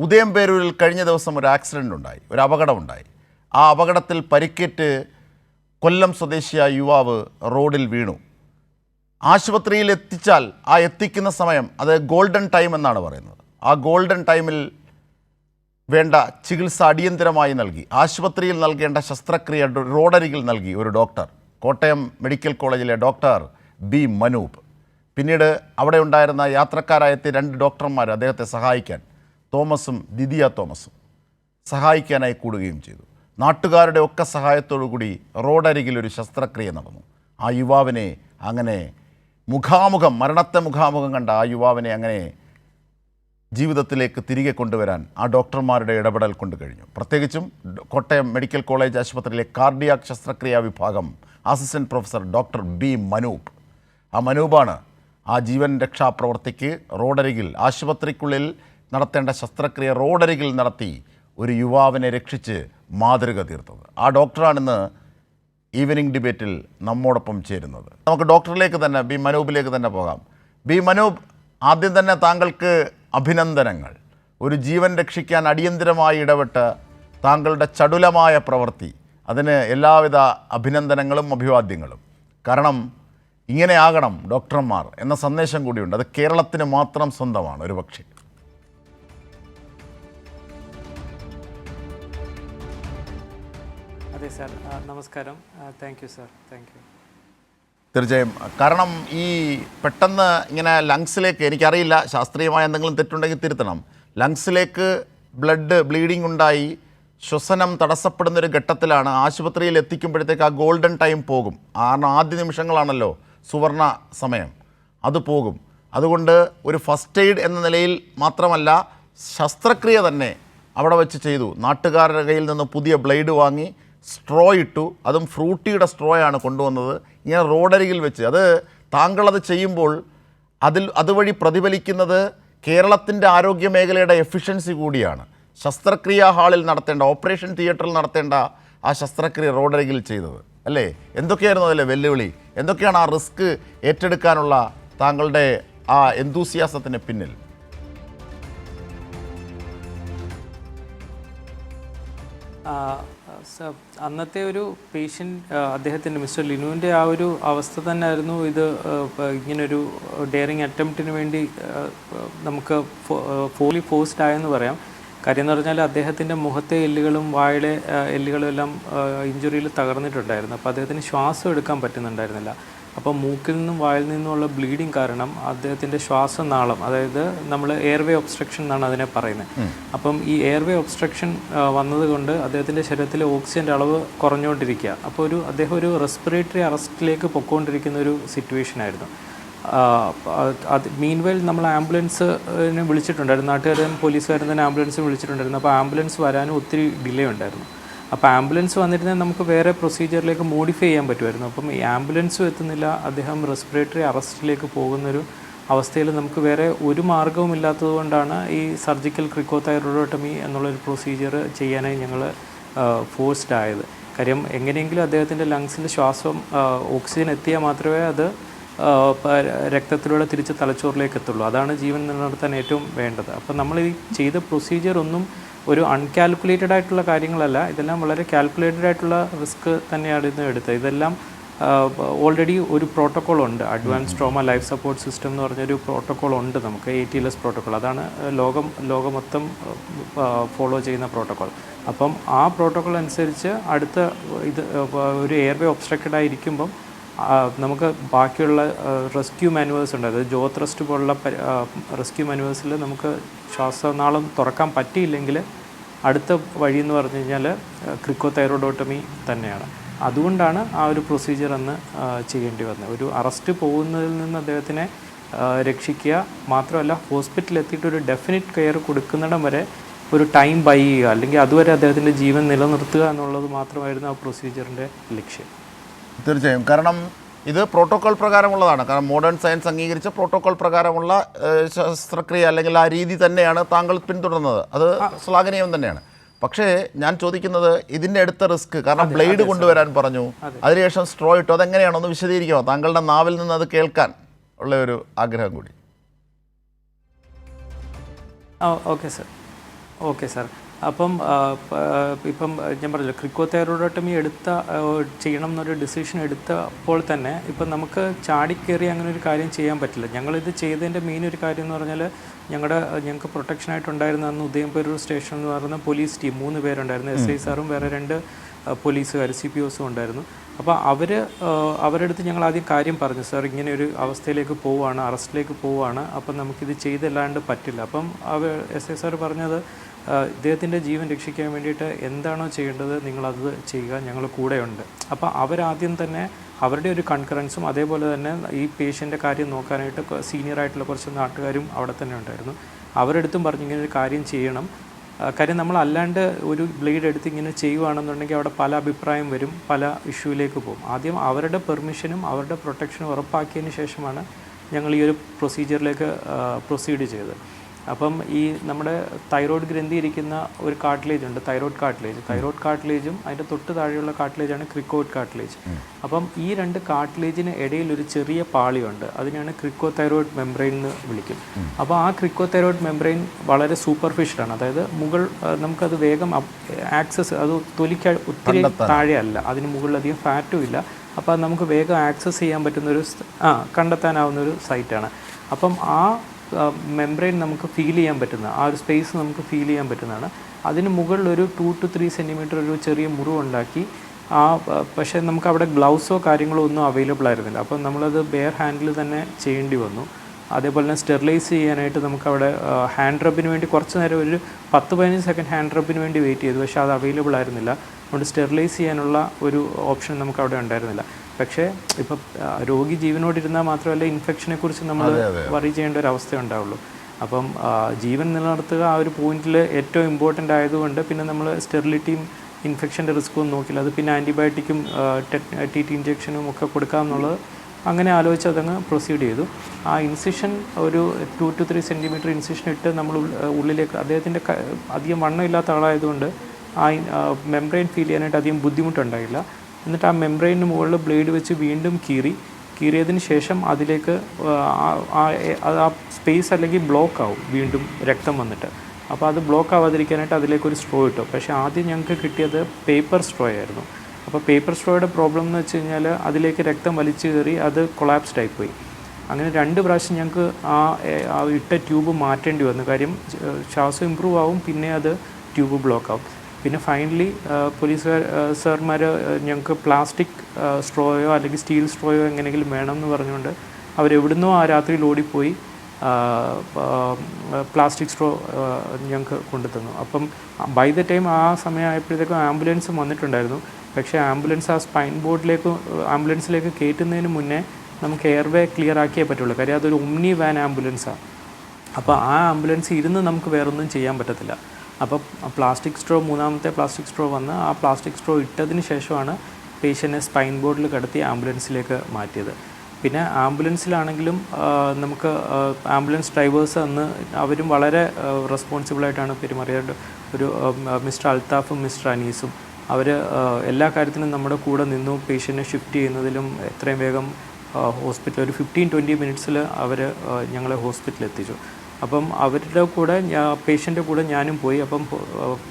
ഉദയംപേരൂരിൽ കഴിഞ്ഞ ദിവസം ഒരു ആക്സിഡന്റ് ഉണ്ടായി ഒരു അപകടമുണ്ടായി ആ അപകടത്തിൽ പരിക്കേറ്റ് കൊല്ലം സ്വദേശിയായ യുവാവ് റോഡിൽ വീണു. ആശുപത്രിയിൽ എത്തിച്ചാൽ ആ എത്തിക്കുന്ന സമയം അത് ഗോൾഡൻ ടൈം എന്നാണ് പറയുന്നത്. ആ ഗോൾഡൻ ടൈമിൽ വേണ്ട ചികിത്സ അടിയന്തരമായി നൽകി. ആശുപത്രിയിൽ നൽകേണ്ട ശസ്ത്രക്രിയ റോഡരികിൽ നൽകി ഒരു ഡോക്ടർ. കോട്ടയം മെഡിക്കൽ കോളേജിലെ ഡോക്ടർ ബി മനൂപ്. പിന്നീട് അവിടെ ഉണ്ടായിരുന്ന യാത്രക്കാരായ രണ്ട് ഡോക്ടർമാർ അദ്ദേഹത്തെ സഹായിക്കാൻ തോമസും ദിദിയ തോമസും സഹായിക്കാനായി കൂടുകയും ചെയ്തു. നാട്ടുകാരുടെ ഒക്കെ സഹായത്തോടു കൂടി റോഡരികിൽ ഒരു ശസ്ത്രക്രിയ നടന്നു. ആ യുവാവിനെ അങ്ങനെ മുഖാമുഖം മരണത്തെ മുഖാമുഖം കണ്ട ആ യുവാവിനെ അങ്ങനെ ജീവിതത്തിലേക്ക് തിരികെ കൊണ്ടുവരാൻ ആ ഡോക്ടർമാരുടെ ഇടപെടൽ കൊണ്ട് കഴിഞ്ഞു. പ്രത്യേകിച്ചും കോട്ടയം മെഡിക്കൽ കോളേജ് ആശുപത്രിയിലെ കാർഡിയാക് ശസ്ത്രക്രിയാ വിഭാഗം assistant professor doctor B Manoop. ആ മനൂപാണ് ആ ജീവൻ രക്ഷാപ്രവർത്തിക്ക് റോഡരികിൽ ആശുപത്രിക്കുള്ളിൽ നടത്തേണ്ട ശസ്ത്രക്രിയ റോഡരികിൽ നടത്തി ഒരു യുവാവിനെ രക്ഷിച്ച് മാതൃക തീർത്തത്. ആ ഡോക്ടറാണിന്ന് ഈവനിങ് ഡിബേറ്റിൽ നമ്മോടൊപ്പം ചേരുന്നത്. നമുക്ക് ഡോക്ടറിലേക്ക് തന്നെ ബി മനൂപിലേക്ക് തന്നെ പോകാം. ബി മനൂപ് ആദ്യം തന്നെ താങ്കൾക്ക് അഭിനന്ദനങ്ങൾ. ഒരു ജീവൻ രക്ഷിക്കാൻ അടിയന്തിരമായി ഇടപെട്ട് താങ്കളുടെ ചടുലമായ പ്രവൃത്തി അതിന് എല്ലാവിധ അഭിനന്ദനങ്ങളും അഭിവാദ്യങ്ങളും. കാരണം ഇങ്ങനെയാകണം ഡോക്ടർമാർ എന്ന സന്ദേശം കൂടിയുണ്ട്. അത് കേരളത്തിന് മാത്രം സ്വന്തമാണ് ഒരു പക്ഷേ സാർ ആ, നമസ്കാരം. Thank you sir thank you തീർച്ചയായും. കാരണം ഈ പെട്ടെന്ന് ഇങ്ങനെ ലങ്സിലേക്ക് എനിക്കറിയില്ല ശാസ്ത്രീയമായ എന്തെങ്കിലും തെറ്റുണ്ടെങ്കിൽ തിരുത്തണം. ലങ്സിലേക്ക് ബ്ലഡ് ബ്ലീഡിംഗ് ഉണ്ടായി ശ്വസനം തടസ്സപ്പെടുന്ന ഒരു ഘട്ടത്തിലാണ് ആശുപത്രിയിൽ എത്തിക്കുമ്പോഴത്തേക്ക് ആ ഗോൾഡൻ ടൈം പോകും. കാരണം ആദ്യ നിമിഷങ്ങളാണല്ലോ സുവർണ സമയം. അത് പോകും. അതുകൊണ്ട് ഒരു ഫസ്റ്റ് എയ്ഡ് എന്ന നിലയിൽ മാത്രമല്ല ശസ്ത്രക്രിയ തന്നെ അവിടെ വെച്ച് ചെയ്തു. നാട്ടുകാരുടെ കയ്യിൽ നിന്ന് പുതിയ ബ്ലേഡ് വാങ്ങി സ്ട്രോ ഇട്ടു. അതും ഫ്രൂട്ടിയുടെ ആണ് കൊണ്ടുവന്നത്. ഇങ്ങനെ റോഡരികിൽ വെച്ച്. അത് താങ്കളത് ചെയ്യുമ്പോൾ അതിൽ അതുവഴി പ്രതിഫലിക്കുന്നത് കേരളത്തിന്റെ ആരോഗ്യ മേഖലയുടെ എഫിഷ്യൻസി കൂടിയാണ്. ശസ്ത്രക്രിയാ ഹാളിൽ നടത്തേണ്ട ഓപ്പറേഷൻ തിയേറ്ററിൽ നടത്തേണ്ട ആ ശസ്ത്രക്രിയ റോഡരികിൽ ചെയ്തത്. അല്ലേ? എന്തൊക്കെയായിരുന്നു അതിലെ വെല്ലുവിളി? എന്തൊക്കെയാണ് ആ റിസ്ക് ഏറ്റെടുക്കാനുള്ള താങ്കളുടെ ആ എന്തൂസിയാസത്തിന് പിന്നിൽ? അന്നത്തെ ഒരു പേഷ്യന്റ് അദ്ദേഹത്തിന്റെ മിസ്റ്റർ ലിനുവിന്റെ ആ ഒരു അവസ്ഥ തന്നെ ആയിരുന്നു ഇത് ഇങ്ങനൊരു ഡെയറിങ് അറ്റംപ്റ്റിന് വേണ്ടി നമുക്ക് ഫോളി ഫോഴ്സ്ഡ് ആയെന്ന് പറയാം. കാര്യം എന്ന് പറഞ്ഞാൽ അദ്ദേഹത്തിന്റെ മുഖത്തെ എല്ലുകളും വായുടെ എല്ലുകളും എല്ലാം ഇഞ്ചുറിയിൽ തകർന്നിട്ടുണ്ടായിരുന്നു. അപ്പോൾ അദ്ദേഹത്തിന് ശ്വാസം എടുക്കാൻ പറ്റുന്നുണ്ടായിരുന്നില്ല. അപ്പോൾ മൂക്കിൽ നിന്നും വായിൽ നിന്നുമുള്ള ബ്ലീഡിങ് കാരണം അദ്ദേഹത്തിന്റെ ശ്വാസനാളം അതായത് നമ്മൾ എയർവേ ഒബ്സ്ട്രക്ഷൻ എന്നാണ് അതിനെ പറയുന്നത്. അപ്പം ഈ എയർവേ ഒബ്സ്ട്രക്ഷൻ വന്നതുകൊണ്ട് അദ്ദേഹത്തിന്റെ ശരീരത്തിലെ ഓക്സിജന്റെ അളവ് കുറഞ്ഞുകൊണ്ടിരിക്കുക. അപ്പോൾ ഒരു അദ്ദേഹം ഒരു റെസ്പിറേറ്ററി അറസ്റ്റിലേക്ക് പൊക്കോണ്ടിരിക്കുന്ന ഒരു സിറ്റുവേഷൻ ആയിരുന്നു അത് മീൻവെൽ നമ്മൾ ആംബുലൻസിനെ വിളിച്ചിട്ടുണ്ടായിരുന്നു. നാട്ടുകാരും പോലീസുകാരും തന്നെ ആംബുലൻസ് വിളിച്ചിട്ടുണ്ടായിരുന്നു. അപ്പോൾ ആംബുലൻസ് വരാനും ഒത്തിരി ഡിലേ ഉണ്ടായിരുന്നു. അപ്പോൾ ആംബുലൻസ് വന്നിരുന്നാൽ നമുക്ക് വേറെ പ്രൊസീജിയറിലേക്ക് മോഡിഫൈ ചെയ്യാൻ പറ്റുമായിരുന്നു. അപ്പം ഈ ആംബുലൻസും എത്തുന്നില്ല. അദ്ദേഹം റെസ്പിറേറ്ററി അറസ്റ്റിലേക്ക് പോകുന്നൊരു അവസ്ഥയിൽ നമുക്ക് വേറെ ഒരു മാർഗവും ഇല്ലാത്തതുകൊണ്ടാണ് ഈ സർജിക്കൽ ക്രിക്കോതൈറോയിഡോട്ടമി എന്നുള്ളൊരു പ്രൊസീജിയർ ചെയ്യാനായി ഞങ്ങൾ ഫോഴ്സ്ഡ് ആയത്. കാര്യം എങ്ങനെയെങ്കിലും അദ്ദേഹത്തിന്റെ ലങ്സിൽ ശ്വാസം ഓക്സിജൻ എത്തിയാൽ മാത്രമേ അത് രക്തത്തിലൂടെ തിരിച്ച് തലച്ചോറിലേക്ക് എത്തുള്ളൂ. അതാണ് ജീവൻ നിലനിർത്താൻ ഏറ്റവും വേണ്ടത്. അപ്പോൾ നമ്മൾ ഈ ചെയ്ത പ്രൊസീജിയർ ഒന്നും ഒരു അൺകാൽക്കുലേറ്റഡ് ആയിട്ടുള്ള കാര്യങ്ങളല്ല. ഇതെല്ലാം വളരെ കാൽക്കുലേറ്റഡ് ആയിട്ടുള്ള റിസ്ക് തന്നെയാണ് ഇന്ന് എടുത്തത്. ഇതെല്ലാം ഓൾറെഡി ഒരു പ്രോട്ടോക്കോൾ ഉണ്ട്. Advance trauma life support system എന്ന് പറഞ്ഞൊരു പ്രോട്ടോക്കോൾ ഉണ്ട് നമുക്ക് A T L S protocol അതാണ് ലോകം ലോകമൊത്തം ഫോളോ ചെയ്യുന്ന പ്രോട്ടോക്കോൾ അപ്പം ആ പ്രോട്ടോക്കോൾ അനുസരിച്ച് അടുത്ത ഇത് ഒരു എയർവേ ഒബ്സ്ട്രക്റ്റഡ് ആയിരിക്കുമ്പം നമുക്ക് ബാക്കിയുള്ള റെസ്ക്യൂ മാനുവേഴ്സ് ഉണ്ട്. അതായത് ജോ ത്രസ്റ്റ് പോലുള്ള റെസ്ക്യൂ മാനുവേഴ്സിൽ നമുക്ക് ശ്വാസനാളം തുറക്കാൻ പറ്റിയില്ലെങ്കിൽ അടുത്ത വഴി എന്ന് പറഞ്ഞു കഴിഞ്ഞാൽ ക്രിക്കോതൈറോഡോട്ടമി തന്നെയാണ്. അതുകൊണ്ടാണ് ആ ഒരു പ്രൊസീജിയർ അന്ന് ചെയ്യേണ്ടി വന്നത്. ഒരു അറസ്റ്റ് പോകുന്നതിൽ നിന്ന് അദ്ദേഹത്തിനെ രക്ഷിക്കുക മാത്രമല്ല ഹോസ്പിറ്റലിൽ എത്തിയിട്ട് ഒരു ഡെഫിനറ്റ് കെയർ കൊടുക്കുന്നിടം വരെ ഒരു ടൈം ബൈ ചെയ്യുക. അല്ലെങ്കിൽ അതുവരെ അദ്ദേഹത്തിന്റെ ജീവൻ നിലനിർത്തുക എന്നുള്ളത് മാത്രമായിരുന്നു ആ പ്രൊസീജിയറിന്റെ ലക്ഷ്യം. തീർച്ചയായും. കാരണം ഇത് പ്രോട്ടോകോൾ പ്രകാരമുള്ളതാണ്. കാരണം മോഡേൺ സയൻസ് അംഗീകരിച്ച പ്രോട്ടോകോൾ പ്രകാരമുള്ള ശസ്ത്രക്രിയ അല്ലെങ്കിൽ ആ രീതി തന്നെയാണ് താങ്കൾ പിന്തുടർന്നത്. അത് ശ്ലാഘനീയം തന്നെയാണ്. പക്ഷേ ഞാൻ ചോദിക്കുന്നത് ഇതിന്റെ അടുത്ത റിസ്ക്. കാരണം ബ്ലേഡ് കൊണ്ടുവരാൻ പറഞ്ഞു. അതിനുശേഷം സ്ട്രോ ഇട്ടു. അതെങ്ങനെയാണോ? ഒന്ന് വിശദീകരിക്കുമോ? താങ്കളുടെ നാവിൽ നിന്ന് അത് കേൾക്കാൻ ഉള്ള ഒരു ആഗ്രഹം കൂടി. Okay sir. Okay sir. അപ്പം ഇപ്പം ഞാൻ പറഞ്ഞല്ലോ ക്രിക്കോതൈറോയിഡോട്ടമി എടുത്ത ചെയ്യണം എന്നൊരു ഡിസിഷൻ എടുത്തപ്പോൾ തന്നെ ഇപ്പം നമുക്ക് ചാടിക്കേറി അങ്ങനെ ഒരു കാര്യം ചെയ്യാൻ പറ്റില്ല. ഞങ്ങളിത് ചെയ്തതിന്റെ മെയിൻ ഒരു കാര്യം എന്ന് പറഞ്ഞാൽ ഞങ്ങളുടെ ഞങ്ങൾക്ക് പ്രൊട്ടക്ഷനായിട്ടുണ്ടായിരുന്ന അന്ന് ഉദയംപേരൂർ സ്റ്റേഷൻ എന്ന് പറയുന്ന പോലീസ് ടീം മൂന്ന് പേരുണ്ടായിരുന്നു. എസ് ഐ സാറും വേറെ രണ്ട് പോലീസുകാർ സി പി ഒസും ഉണ്ടായിരുന്നു. അപ്പോൾ അവർ അവരുടെ അടുത്ത് ഞങ്ങൾ ആദ്യം കാര്യം പറഞ്ഞു സാർ ഇങ്ങനെ ഒരു അവസ്ഥയിലേക്ക് പോവുകയാണ് അറസ്റ്റിലേക്ക് പോവുകയാണ് അപ്പം നമുക്കിത് ചെയ്തല്ലാണ്ട് പറ്റില്ല. അപ്പം അവർ എസ് ഐ സാർ പറഞ്ഞത് ഇദ്ദേഹത്തിന്റെ ജീവൻ രക്ഷിക്കാൻ വേണ്ടിയിട്ട് എന്താണോ ചെയ്യേണ്ടത് നിങ്ങളത് ചെയ്യുക ഞങ്ങൾ കൂടെയുണ്ട്. അപ്പോൾ അവരാദ്യം തന്നെ അവരുടെ ഒരു കൺകറൻസും അതേപോലെ തന്നെ ഈ പേഷ്യന്റെ കാര്യം നോക്കാനായിട്ട് സീനിയർ ആയിട്ടുള്ള കുറച്ച് നാട്ടുകാരും അവിടെ തന്നെ ഉണ്ടായിരുന്നു. അവരെടുത്തും പറഞ്ഞു ഇങ്ങനെ ഒരു കാര്യം ചെയ്യണം. കാര്യം നമ്മൾ അല്ലാണ്ട് ഒരു ബ്ലേഡ് എടുത്ത് ഇങ്ങനെ ചെയ്യുവാണെന്നുണ്ടെങ്കിൽ അവിടെ പല അഭിപ്രായം വരും പല ഇഷ്യൂയിലേക്ക് പോകും. ആദ്യം അവരുടെ പെർമിഷനും അവരുടെ പ്രൊട്ടക്ഷനും ഉറപ്പാക്കിയതിന് ശേഷമാണ് ഞങ്ങൾ ഈ ഒരു പ്രൊസീജിയറിലേക്ക് പ്രൊസീഡ് ചെയ്തത്. അപ്പം ഈ നമ്മുടെ തൈറോയ്ഡ് ഗ്രന്ഥി ഇരിക്കുന്ന ഒരു കാർട്ടിലേജ് ഉണ്ട് തൈറോയ്ഡ് കാർട്ടിലേജ് തൈറോയ്ഡ് കാർട്ടിലേജും അതിന്റെ തൊട്ട് താഴെയുള്ള കാർട്ടിലേജാണ് ക്രിക്കോയിഡ് കാർട്ടിലേജ് അപ്പം ഈ രണ്ട് കാർട്ടിലേജിന് ഇടയിൽ ഒരു ചെറിയ പാളിയുണ്ട് അതിനാണ് ക്രിക്കോ തൈറോയ്ഡ് മെംബ്രെയിൻ എന്ന് വിളിക്കും. അപ്പോൾ ആ ക്രിക്കോ തൈറോയ്ഡ് മെംബ്രെയിൻ വളരെ സൂപ്പർഫിഷ്യലാണ് അതായത് മുകൾ നമുക്കത് വേഗം ആക്സസ് അത് തൊലിക്ക് ഒത്തിരി താഴെയല്ല അതിന് മുകളിലധികം ഫാറ്റും ഇല്ല. അപ്പോൾ അത് നമുക്ക് വേഗം ആക്സസ് ചെയ്യാൻ പറ്റുന്ന ഒരു ആ കണ്ടെത്താനാവുന്ന ഒരു സൈറ്റാണ് അപ്പം ആ മെംബ്രെയിൻ നമുക്ക് ഫീൽ ചെയ്യാൻ പറ്റുന്ന ആ ഒരു സ്പേസ് നമുക്ക് ഫീൽ ചെയ്യാൻ പറ്റുന്നതാണ്. അതിന് മുകളിൽ ഒരു ടു ടു ത്രീ സെന്റിമീറ്റർ ഒരു ചെറിയ മുറിവുണ്ടാക്കി ആ പക്ഷേ നമുക്ക് അവിടെ ഗ്ലൗസോ കാര്യങ്ങളോ ഒന്നും അവൈലബിൾ ആയിരുന്നില്ല. അപ്പോൾ നമ്മളത് ബെയർ ഹാൻഡിൽ തന്നെ ചെയ്യേണ്ടി വന്നു. അതേപോലെ തന്നെ സ്റ്റെറിലൈസ് ചെയ്യാനായിട്ട് നമുക്ക് അവിടെ ഹാൻഡ് റബ്ബിന് വേണ്ടി കുറച്ച് നേരം ഒരു പത്ത് പതിനഞ്ച് സെക്കൻഡ് ഹാൻഡ് റബ്ബിന് വേണ്ടി വെയിറ്റ് ചെയ്തു. പക്ഷേ അത് അവൈലബിൾ ആയിരുന്നില്ല. അതുകൊണ്ട് സ്റ്റെറിലൈസ് ചെയ്യാനുള്ള ഒരു ഓപ്ഷൻ നമുക്ക് അവിടെ ഉണ്ടായിരുന്നില്ല. പക്ഷേ ഇപ്പം രോഗി ജീവനോടിരുന്നാൽ മാത്രമല്ല ഇൻഫെക്ഷനെ കുറിച്ച് നമ്മൾ വറി ചെയ്യേണ്ട ഒരു അവസ്ഥ ഉണ്ടാവുള്ളൂ. അപ്പം ജീവൻ നിലനിർത്തുക ആ ഒരു പോയിന്റിൽ ഏറ്റവും ഇമ്പോർട്ടന്റ് ആയതുകൊണ്ട് പിന്നെ നമ്മൾ സ്റ്റെറിലിറ്റിയും ഇൻഫെക്ഷന്റെ റിസ്ക്കും നോക്കില്ല. അത് പിന്നെ ആന്റിബയോട്ടിക്കും ടി ടി ഇഞ്ചക്ഷനും ഒക്കെ കൊടുക്കാമെന്നുള്ളത് അങ്ങനെ ആലോചിച്ച് അതങ്ങ് പ്രൊസീഡ് ചെയ്തു. ആ ഇൻസിഷൻ ഒരു two two three centimetre incision ഇട്ട് നമ്മൾ ഉള്ളിലേക്ക് അദ്ദേഹത്തിന്റെ അധികം വണ്ണം ഇല്ലാത്ത ആളായതുകൊണ്ട് ആ മെംബ്രെയിൻ ഫീൽ ചെയ്യാനായിട്ട് അധികം ബുദ്ധിമുട്ടുണ്ടായില്ല. എന്നിട്ട് ആ മെംബ്രെയിന് മുകളിൽ ബ്ലേഡ് വെച്ച് വീണ്ടും കീറി. കീറിയതിന് ശേഷം അതിലേക്ക് ആ സ്പേസ് അല്ലെങ്കിൽ ബ്ലോക്ക് ആവും വീണ്ടും രക്തം വന്നിട്ട്. അപ്പോൾ അത് ബ്ലോക്ക് ആവാതിരിക്കാനായിട്ട് അതിലേക്ക് ഒരു സ്ട്രോ ഇട്ടു. പക്ഷേ ആദ്യം ഞങ്ങൾക്ക് കിട്ടിയത് പേപ്പർ സ്ട്രോ ആയിരുന്നു. അപ്പോൾ പേപ്പർ സ്ട്രോയുടെ പ്രോബ്ലം എന്ന് വെച്ച് കഴിഞ്ഞാൽ അതിലേക്ക് രക്തം വലിച്ചു കയറി അത് കൊളാപ്സ്ഡ് ആയിപ്പോയി. അങ്ങനെ രണ്ട് പ്രാവശ്യം ഞങ്ങൾക്ക് ആ ഇട്ട ട്യൂബ് മാറ്റേണ്ടി വന്നു. കാര്യം ശ്വാസം ഇമ്പ്രൂവ് ആവും പിന്നെ അത് ട്യൂബ് ബ്ലോക്ക് ആവും. പിന്നെ ഫൈനലി പോലീസുകാർ സാർമാർ ഞങ്ങൾക്ക് പ്ലാസ്റ്റിക് സ്ട്രോയോ അല്ലെങ്കിൽ സ്റ്റീൽ സ്ട്രോയോ എങ്ങനെയെങ്കിലും വേണം എന്ന് പറഞ്ഞുകൊണ്ട് അവരെവിടുന്നോ ആ രാത്രി ഓടിപ്പോയി പ്ലാസ്റ്റിക് സ്ട്രോ ഞങ്ങൾക്ക് കൊണ്ടുതന്നു. അപ്പം ബൈ ദ ടൈം ആ സമയമായപ്പോഴത്തേക്കും ആംബുലൻസ് വന്നിട്ടുണ്ടായിരുന്നു. പക്ഷേ ആംബുലൻസ് ആ സ്പൈൻ ബോർഡിലേക്ക് ആംബുലൻസിലേക്ക് കയറ്റുന്നതിന് മുന്നേ നമുക്ക് എയർവേ ക്ലിയർ ആക്കിയേ പറ്റുള്ളൂ. കാര്യം അതൊരു ഒമ്നി വാൻ ആംബുലൻസാണ് അപ്പോൾ ആ ആംബുലൻസ് ഇരുന്ന് നമുക്ക് വേറൊന്നും ചെയ്യാൻ പറ്റത്തില്ല. അപ്പോൾ പ്ലാസ്റ്റിക് സ്ട്രോ മൂന്നാമത്തെ പ്ലാസ്റ്റിക് സ്ട്രോ വന്ന് ആ പ്ലാസ്റ്റിക് സ്ട്രോ ഇട്ടതിന് ശേഷമാണ് പേഷ്യന്റിനെ സ്പൈൻ ബോർഡിൽ കിടത്തി ആംബുലൻസിലേക്ക് മാറ്റിയത്. പിന്നെ ആംബുലൻസിലാണെങ്കിലും നമുക്ക് ആംബുലൻസ് ഡ്രൈവേഴ്സ് അന്ന് അവരും വളരെ റെസ്പോൺസിബിളായിട്ടാണ് പെരുമാറിയത്. ഒരു മിസ്റ്റർ അൽത്താഫും മിസ്റ്റർ അനീസും. അവർ എല്ലാ കാര്യത്തിനും നമ്മുടെ കൂടെ നിന്നു പേഷ്യന്റിനെ ഷിഫ്റ്റ് ചെയ്യുന്നതിലും എത്രയും വേഗം ഹോസ്പിറ്റൽ ഒരു ഫിഫ്റ്റീൻ ട്വന്റി മിനിറ്റ്സിൽ അവർ ഞങ്ങളെ ഹോസ്പിറ്റലിൽ എത്തിച്ചു. അപ്പം അവരുടെ കൂടെ ഞാൻ പേഷ്യന്റെ കൂടെ ഞാനും പോയി. അപ്പം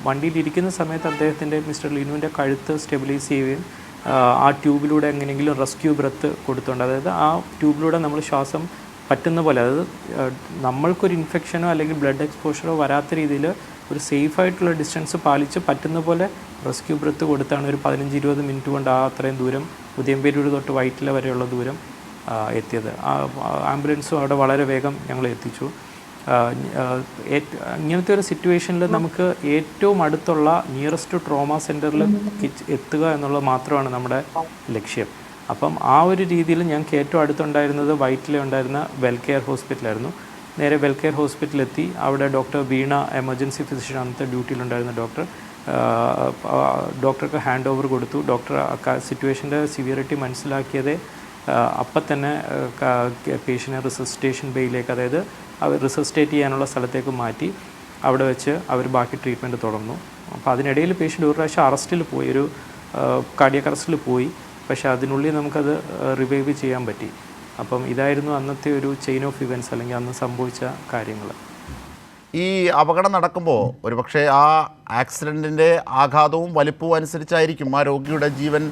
വണ്ടിയിലിരിക്കുന്ന സമയത്ത് അദ്ദേഹത്തിന്റെ മിസ്റ്റർ ലിനുവിന്റെ കഴുത്ത് സ്റ്റെബിലൈസ് ചെയ്യുകയും ആ, ട്യൂബിലൂടെ എങ്ങനെയെങ്കിലും റെസ്ക്യൂ ബ്രത്ത് കൊടുത്തുണ്ട് അതായത് ആ ട്യൂബിലൂടെ നമ്മൾ ശ്വാസം പറ്റുന്ന പോലെ അതായത് നമ്മൾക്കൊരു ഇൻഫെക്ഷനോ അല്ലെങ്കിൽ ബ്ലഡ് എക്സ്പോഷറോ വരാത്ത രീതിയിൽ ഒരു സേഫായിട്ടുള്ള ഡിസ്റ്റൻസ് പാലിച്ച് പറ്റുന്ന പോലെ റെസ്ക്യൂ ബ്രത്ത് കൊടുത്താണ് ഒരു പതിനഞ്ച് ഇരുപത് മിനിറ്റ് കൊണ്ട് ആ അത്രയും ദൂരം ഉദയംപേരൂർ തൊട്ട് വൈറ്റില വരെയുള്ള ദൂരം എത്തിയത്. ആംബുലൻസും അവിടെ വളരെ വേഗം ഞങ്ങൾ എത്തിച്ചു. ഇങ്ങനത്തെ ഒരു സിറ്റുവേഷനിൽ നമുക്ക് ഏറ്റവും അടുത്തുള്ള നിയറസ്റ്റ് ട്രോമ സെന്ററിൽ എത്തുക എന്നുള്ളത് മാത്രമാണ് നമ്മുടെ ലക്ഷ്യം. അപ്പം ആ ഒരു രീതിയിൽ ഞങ്ങൾക്ക് ഏറ്റവും അടുത്തുണ്ടായിരുന്നത് വൈറ്റിലെ ഉണ്ടായിരുന്ന വെൽകെയർ ഹോസ്പിറ്റലായിരുന്നു നേരെ വെൽകെയർ ഹോസ്പിറ്റലെത്തി അവിടെ ഡോക്ടർ വീണ എമർജൻസി ഫിസിഷ്യൻ അന്നത്തെ ഡ്യൂട്ടിയിലുണ്ടായിരുന്ന ഡോക്ടർ ഡോക്ടർക്ക് ഹാൻഡ് ഓവർ കൊടുത്തു. ഡോക്ടർ സിറ്റുവേഷന്റെ സിവിയറിറ്റി മനസ്സിലാക്കിയതേ അപ്പം തന്നെ പേഷ്യനെ റിസസ്റ്റേഷൻ ബേയിലേക്ക് അതായത് അവർ റിസസ്റ്റേറ്റ് ചെയ്യാനുള്ള സ്ഥലത്തേക്ക് മാറ്റി അവിടെ വെച്ച് അവർ ബാക്കി ട്രീറ്റ്മെന്റ് തുടർന്നു. അപ്പോൾ അതിനിടയിൽ പേഷ്യന്റ് ഒരു പ്രാവശ്യം അറസ്റ്റിൽ പോയി ഒരു കാർഡിയക് അറസ്റ്റിൽ പോയി. പക്ഷേ അതിനുള്ളിൽ നമുക്കത് റിവൈവ് ചെയ്യാൻ പറ്റി. അപ്പം ഇതായിരുന്നു അന്നത്തെ ഒരു ചെയിൻ ഓഫ് ഇവന്റ്സ് അല്ലെങ്കിൽ അന്ന് സംഭവിച്ച കാര്യങ്ങൾ. ഈ അപകടം നടക്കുമ്പോൾ ഒരുപക്ഷെ ആ ആക്സിഡന്റിന്റെ ആഘാതവും വലിപ്പവും അനുസരിച്ചായിരിക്കും ആ രോഗിയുടെ ജീവൻ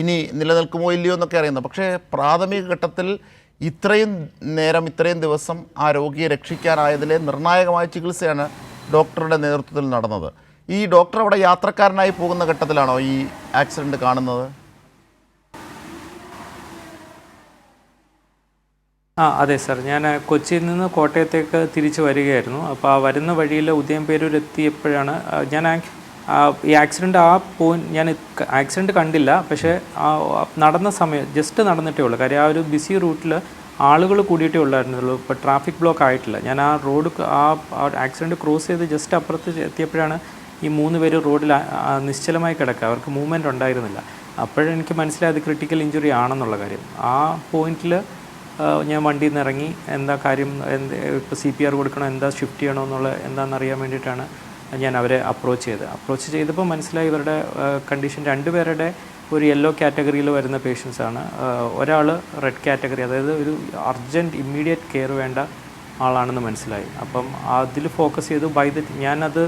ഇനി നിലനിൽക്കുമോ ഇല്ലയോ എന്നൊക്കെ അറിയുന്നത്. പക്ഷേ പ്രാഥമിക ഘട്ടത്തിൽ ഇത്രയും നേരം ഇത്രയും ദിവസം ആ രോഗിയെ രക്ഷിക്കാനായതിലെ നിർണായകമായ ചികിത്സയാണ് ഡോക്ടറുടെ നേതൃത്വത്തിൽ നടന്നത്. ഈ ഡോക്ടർ അവിടെ യാത്രക്കാരനായി പോകുന്ന ഘട്ടത്തിലാണോ ഈ ആക്സിഡന്റ് കാണുന്നത്? ആ അതെ സാർ. ഞാൻ കൊച്ചിയിൽ നിന്ന് കോട്ടയത്തേക്ക് തിരിച്ചു വരികയായിരുന്നു. അപ്പോൾ ആ വരുന്ന വഴിയിൽ ഉദയംപേരൂർ എത്തിയപ്പോഴാണ് ഞാൻ ഈ ആക്സിഡന്റ് ആ പോയിന്റ് ഞാൻ ആക്സിഡന്റ് കണ്ടില്ല. പക്ഷേ നടന്ന സമയം ജസ്റ്റ് നടന്നിട്ടേ ഉള്ളൂ. കാര്യം ആ ഒരു ബിസി റൂട്ടിൽ ആളുകൾ കൂടിയിട്ടേ ഉള്ളായിരുന്നുള്ളൂ. ഇപ്പോൾ ട്രാഫിക് ബ്ലോക്ക് ആയിട്ടില്ല. ഞാൻ ആ റോഡ് ആ ആക്സിഡന്റ് ക്രോസ് ചെയ്ത് ജസ്റ്റ് അപ്പുറത്ത് എത്തിയപ്പോഴാണ് ഈ മൂന്ന് പേര് റോഡിൽ നിശ്ചലമായി കിടക്കുക. അവർക്ക് മൂവ്മെന്റ് ഉണ്ടായിരുന്നില്ല. അപ്പോഴെനിക്ക് മനസ്സിലായത് ക്രിട്ടിക്കൽ ഇഞ്ചുറി ആണെന്നുള്ള കാര്യം. ആ പോയിന്റിൽ ഞാൻ വണ്ടിയിൽ നിന്ന് ഇറങ്ങി എന്താ കാര്യം എന്ത് ഇപ്പോൾ സി പി ആർ കൊടുക്കണോ എന്താ ഷിഫ്റ്റ് ചെയ്യണോ എന്നുള്ള എന്താണെന്ന് അറിയാൻ വേണ്ടിയിട്ടാണ് ഞാൻ അവരെ അപ്രോച്ച് ചെയ്ത്. അപ്രോച്ച് ചെയ്തപ്പോൾ മനസ്സിലായി ഇവരുടെ കണ്ടീഷൻ രണ്ടുപേരുടെ ഒരു യെല്ലോ കാറ്റഗറിയിൽ വരുന്ന പേഷ്യൻസ് ആണ്. ഒരാൾ റെഡ് കാറ്റഗറി അതായത് ഒരു അർജന്റ് ഇമ്മീഡിയറ്റ് കെയർ വേണ്ട ആളാണെന്ന് മനസ്സിലായി. അപ്പം അതിൽ ഫോക്കസ് ചെയ്തു. ബൈ ദ ഞാനത്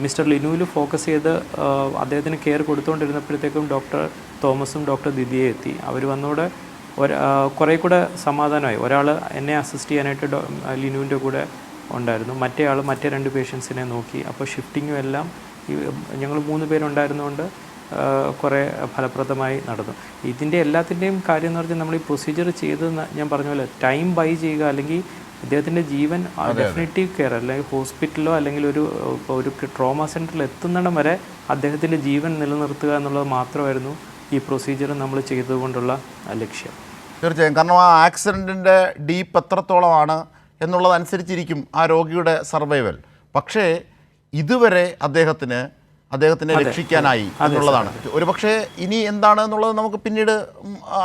മിസ്റ്റർ ലിനുവിൽ ഫോക്കസ് ചെയ്ത് അദ്ദേഹത്തിന് കെയർ കൊടുത്തുകൊണ്ടിരുന്നപ്പോഴത്തേക്കും ഡോക്ടർ തോമസും ഡോക്ടർ ദിദിയെ എത്തി. അവർ വന്നോടെ കുറേ കൂടെ സമാധാനമായി. ഒരാൾ എന്നെ അസിസ്റ്റ് ചെയ്യാനായിട്ട് ലിനുവിന്റെ കൂടെ ഉണ്ടായിരുന്നു. മറ്റേ ആൾ മറ്റേ രണ്ട് പേഷ്യൻസിനെ നോക്കി. അപ്പോൾ ഷിഫ്റ്റിങ്ങും എല്ലാം ഈ ഞങ്ങൾ മൂന്ന് പേരുണ്ടായിരുന്നുകൊണ്ട് കുറേ ഫലപ്രദമായി നടന്നു. ഇതിന്റെ എല്ലാത്തിന്റെയും കാര്യം എന്ന് പറഞ്ഞാൽ നമ്മൾ ഈ പ്രൊസീജിയർ ചെയ്ത് ഞാൻ പറഞ്ഞ പോലെ ടൈം ബൈ ചെയ്യുക അല്ലെങ്കിൽ അദ്ദേഹത്തിന്റെ ജീവൻ ഡെഫിനറ്റീവ് കെയർ അല്ലെങ്കിൽ ഹോസ്പിറ്റലോ അല്ലെങ്കിൽ ഒരു ഒരു ട്രോമ സെന്ററിൽ എത്തുന്നിടം വരെ അദ്ദേഹത്തിന്റെ ജീവൻ നിലനിർത്തുക എന്നുള്ളത് മാത്രമായിരുന്നു ഈ പ്രൊസീജിയർ നമ്മൾ ചെയ്തുകൊണ്ടുള്ള ലക്ഷ്യം. തീർച്ചയായും. കാരണം ആ ആക്സിഡന്റിന്റെ ഡീപ്പ് എത്രത്തോളമാണ് എന്നുള്ളതനുസരിച്ചിരിക്കും ആ രോഗിയുടെ സർവൈവൽ. പക്ഷേ ഇതുവരെ അദ്ദേഹത്തിന് അദ്ദേഹത്തിനെ രക്ഷിക്കാനായി എന്നുള്ളതാണ്. ഒരു പക്ഷേ ഇനി എന്താണ് എന്നുള്ളത് നമുക്ക് പിന്നീട്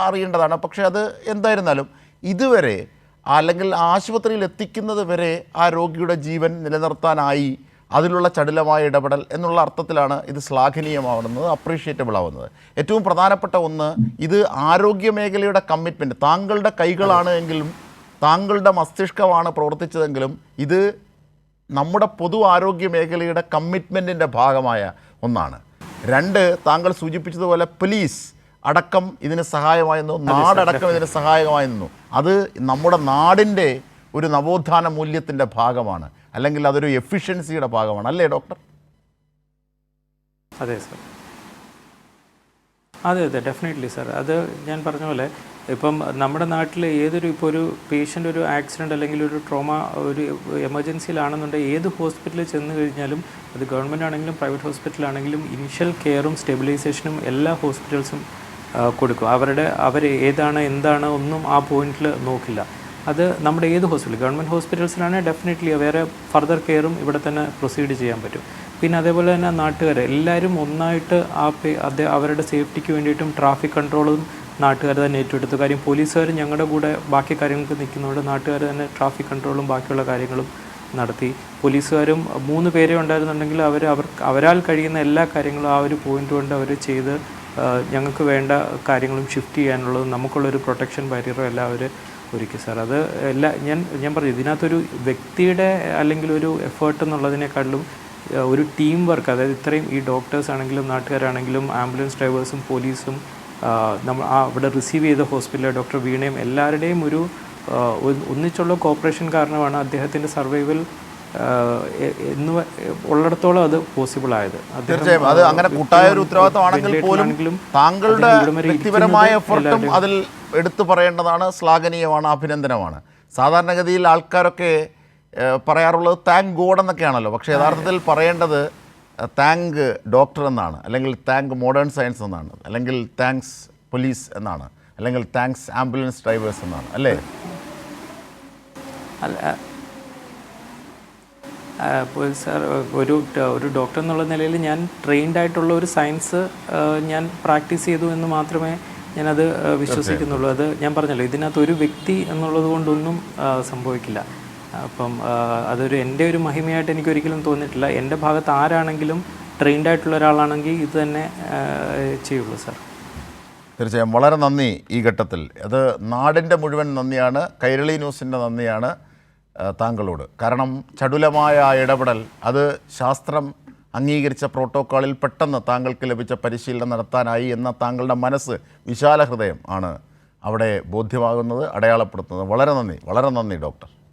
അറിയേണ്ടതാണ്. പക്ഷേ അത് എന്തായിരുന്നാലും ഇതുവരെ അല്ലെങ്കിൽ ആശുപത്രിയിൽ എത്തിക്കുന്നത് വരെ ആ രോഗിയുടെ ജീവൻ നിലനിർത്താനായി അതിലുള്ള ചടുലമായ ഇടപെടൽ എന്നുള്ള അർത്ഥത്തിലാണ് ഇത് ശ്ലാഘനീയമാവുന്നത് അപ്രീഷിയേറ്റബിൾ ആവുന്നത് ഏറ്റവും പ്രധാനപ്പെട്ട ഒന്ന് ഇത് ആരോഗ്യ മേഖലയുടെ കമ്മിറ്റ്മെന്റ് താങ്കളുടെ കൈകളാണ് എങ്കിലും താങ്കളുടെ മസ്തിഷ്കമാണ് പ്രവർത്തിച്ചതെങ്കിലും ഇത് നമ്മുടെ പൊതു ആരോഗ്യ മേഖലയുടെ കമ്മിറ്റ്മെന്റിന്റെ ഭാഗമായ ഒന്നാണ്. രണ്ട് താങ്കൾ സൂചിപ്പിച്ചതുപോലെ പോലീസ് അടക്കം ഇതിന് സഹായമായി നിന്നു നാടടക്കം ഇതിന് സഹായമായി നിന്നു. അത് നമ്മുടെ നാടിന്റെ ഒരു നവോത്ഥാന മൂല്യത്തിന്റെ ഭാഗമാണ്. അല്ലെങ്കിൽ അതൊരു എഫിഷ്യൻസിയുടെ ഭാഗമാണ്. അല്ലേ ഡോക്ടർ അതെ സർ അതെ അതെ ഡെഫിനറ്റ്ലി സർ അത് ഞാൻ പറഞ്ഞ പോലെ ഇപ്പം നമ്മുടെ നാട്ടിൽ ഏതൊരു ഇപ്പോൾ ഒരു പേഷ്യന്റ് ഒരു ആക്സിഡന്റ് അല്ലെങ്കിൽ ഒരു ട്രോമ ഒരു എമർജൻസിയിലാണെന്നുണ്ടെങ്കിൽ ഏത് ഹോസ്പിറ്റലിൽ ചെന്ന് കഴിഞ്ഞാലും അത് ഗവൺമെന്റ് ആണെങ്കിലും പ്രൈവറ്റ് ഹോസ്പിറ്റലാണെങ്കിലും ഇനിഷ്യൽ കെയറും സ്റ്റെബിലൈസേഷനും എല്ലാ ഹോസ്പിറ്റൽസും കൊടുക്കും. അവരുടെ അവർ ഏതാണ് എന്താണ് ഒന്നും ആ പോയിന്റിൽ നോക്കില്ല. അത് നമ്മുടെ ഏത് ഹോസ്പിറ്റൽ ഗവൺമെന്റ് ഹോസ്പിറ്റൽസിലാണെങ്കിൽ ഡെഫിനറ്റ്ലി വേറെ ഫർദർ കെയറും ഇവിടെ തന്നെ പ്രൊസീഡ് ചെയ്യാൻ പറ്റും. പിന്നെ അതേപോലെ തന്നെ നാട്ടുകാർ എല്ലാവരും ഒന്നായിട്ട് ആ അവരുടെ സേഫ്റ്റിക്ക് വേണ്ടിയിട്ടും ട്രാഫിക് കൺട്രോളും നാട്ടുകാർ തന്നെ ഏറ്റെടുത്തു. കാര്യം പോലീസുകാർ ഞങ്ങളുടെ കൂടെ ബാക്കി കാര്യങ്ങൾക്ക് നിൽക്കുന്നതുകൊണ്ട് നാട്ടുകാർ തന്നെ ട്രാഫിക് കൺട്രോളും ബാക്കിയുള്ള കാര്യങ്ങളും നടത്തി. പോലീസുകാരും മൂന്ന് പേരെ ഉണ്ടായിരുന്നുണ്ടെങ്കിൽ അവർ അവർ അവരാൽ കഴിയുന്ന എല്ലാ കാര്യങ്ങളും ആ ഒരു പോയിന്റ് കൊണ്ട് അവർ ചെയ്ത് ഞങ്ങൾക്ക് വേണ്ട കാര്യങ്ങളും ഷിഫ്റ്റ് ചെയ്യാനുള്ളതും നമുക്കുള്ളൊരു പ്രൊട്ടക്ഷൻ ബാരിയറും എല്ലാം അവർ ഒരുക്കി. സാർ അത് എല്ലാ ഞാൻ ഞാൻ പറഞ്ഞു ഇതിനകത്തൊരു വ്യക്തിയുടെ അല്ലെങ്കിൽ ഒരു എഫേർട്ട് എന്നുള്ളതിനേക്കാളും ഒരു ടീം വർക്ക് അതായത് ഇത്രയും ഈ ഡോക്ടേഴ്സ് ആണെങ്കിലും നാട്ടുകാരാണെങ്കിലും ആംബുലൻസ് ഡ്രൈവേഴ്സും പോലീസും നമ്മൾ ആ അവിടെ റിസീവ് ചെയ്ത ഹോസ്പിറ്റലിലെ ഡോക്ടർ വീണയും എല്ലാവരുടെയും ഒരു ഒന്നിച്ചുള്ള കോപ്പറേഷൻ കാരണമാണ് അദ്ദേഹത്തിന്റെ സർവൈവൽ എന്ന് ഉള്ളിടത്തോളം അത് പോസിബിൾ ആയത്. തീർച്ചയായും. അത് അങ്ങനെ കൂട്ടായ ഒരു ഉത്തരവാദിത്തമാണെങ്കിൽ പോലും താങ്കളുടെ വ്യക്തിപരമായ എഫർട്ടും അതിൽ എടുത്തു പറയേണ്ടതാണ്. ശ്ലാഘനീയമാണ് അഭിനന്ദനമാണ്. സാധാരണഗതിയിൽ ആൾക്കാരൊക്കെ പറയാറുള്ളത് താങ്ക് ഗോഡ് എന്നൊക്കെയാണല്ലോ. പക്ഷേ യഥാർത്ഥത്തിൽ പറയേണ്ടത് താങ്ക് ഡോക്ടർ എന്നാണ്. അല്ലെങ്കിൽ താങ്ക് മോഡേൺ സയൻസ് എന്നാണ്. അല്ലെങ്കിൽ താങ്ക്സ് പോലീസ് എന്നാണ്. അല്ലെങ്കിൽ താങ്ക്സ് ആംബുലൻസ് ഡ്രൈവേഴ്സ് എന്നാണ്. അല്ലേ? അല്ല സാർ ഒരു ഒരു ഡോക്ടർ എന്നുള്ള നിലയിൽ ഞാൻ ട്രെയിൻഡ് ആയിട്ടുള്ള ഒരു സയൻസ് ഞാൻ പ്രാക്ടീസ് ചെയ്തു എന്ന് മാത്രമേ ഞാനത് വിശ്വസിക്കുന്നുള്ളൂ. അത് ഞാൻ പറഞ്ഞല്ലോ ഇതിനകത്ത് ഒരു വ്യക്തി എന്നുള്ളത് കൊണ്ടൊന്നും സംഭവിക്കില്ല. അപ്പം അതൊരു എന്റെ ഒരു മഹിമയായിട്ട് എനിക്ക് ഒരിക്കലും തോന്നിയിട്ടില്ല. എന്റെ ഭാഗത്ത് ആരാണെങ്കിലും ട്രെയിൻഡ് ആയിട്ടുള്ള ഒരാളാണെങ്കിൽ ഇത് തന്നെ ചെയ്യുള്ളൂ സാർ തീർച്ചയായും. വളരെ നന്ദി ഈ ഘട്ടത്തിൽ. അത് നാടിന്റെ മുഴുവൻ നന്ദിയാണ് കൈരളി ന്യൂസിന്റെ നന്ദിയാണ് താങ്കളോട്. കാരണം ചടുലമായ ആ ഇടപെടൽ അത് ശാസ്ത്രം അംഗീകരിച്ച പ്രോട്ടോക്കോളിൽ പെട്ടെന്ന് താങ്കൾക്ക് ലഭിച്ച പരിശീലനം നടത്താനായി എന്ന താങ്കളുടെ മനസ്സ് വിശാല ഹൃദയം ആണ് അവിടെ ബോധ്യമാകുന്നത് അടയാളപ്പെടുത്തുന്നത്. വളരെ നന്ദി. വളരെ നന്ദി ഡോക്ടർ.